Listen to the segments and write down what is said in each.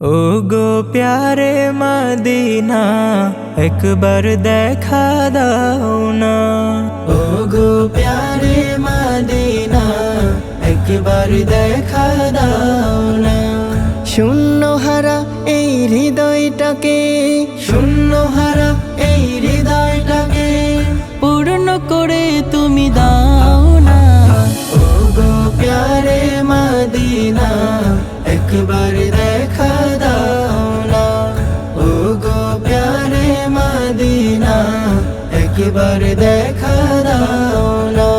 ও গো প্যারে মদিনা, একবার দেখা দাও না। ও গো প্যারে মদিনা, একবার দেখা দাও না। শূন্য হারা এই হৃদয়টাকে একবার দেখা দাও না।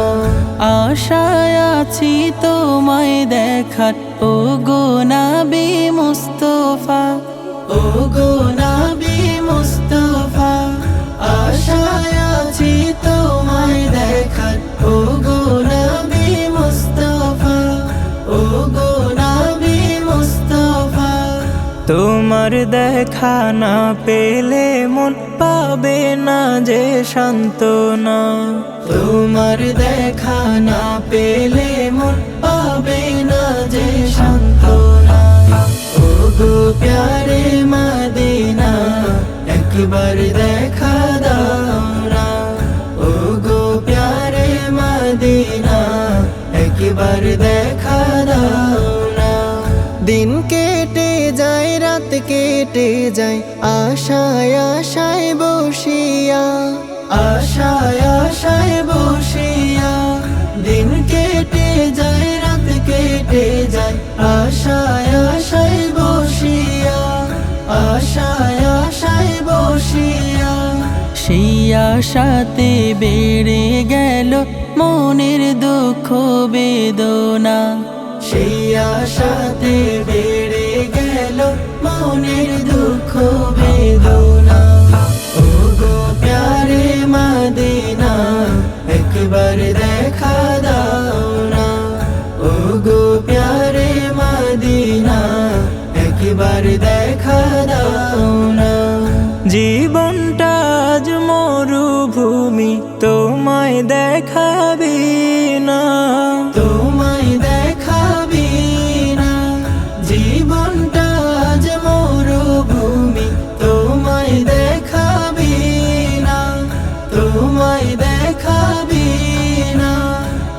আশায় আছি তোমায় দেখার। ও গো নাবি মুস্তফা। ও গো নবী তোমার দেখা না পেলে মন পাবে না যে শান্তনা তোমার দেখা না পেলে মন পাবে না যে শান্তনা ও গো প্যারে মদিনা, একবার দেখা দাও না ও গো প্যারে মদিনা, একবার দেখা দাও না দিন কেটে রাত কেটে যায়, আশায় আশায় বসিয়া। আশায় আশায় বসিয়া। দিন কেটে যায়, রাত কেটে যায়, আশায় আশায় বসিয়া। আশায় আশায় বসিয়া। সেই আশাতে বেড়ে গেল মনের দুঃখ বেদনা। সেই আশাতে বেড়ে দুঃখ বেদনা ও গো প্যারে মদিনা, একবার দেখা দাও না। ও গো প্যারে মদিনা, একবার দেখা দাও না। জীবনটা আজ মরুভূমি, তোমায় দেখাবি।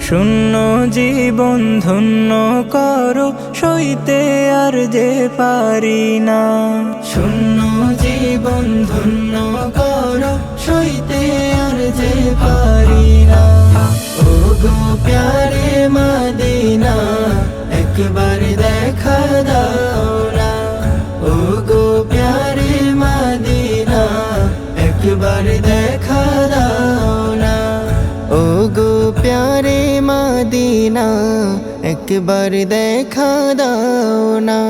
শূন্য জীবন ধন্য করো, সইতে আর যে পারি না। শূন্য জীবন ধন্য করো, সইতে আর যে পারি না। ও গো প্যারে মদিনা, একবার দেখা দাও না। ও গো প্যারে মদিনা, একবার দেখা দাও না। ও গো প্যারে মাদিনা একবার দেখা দাও না।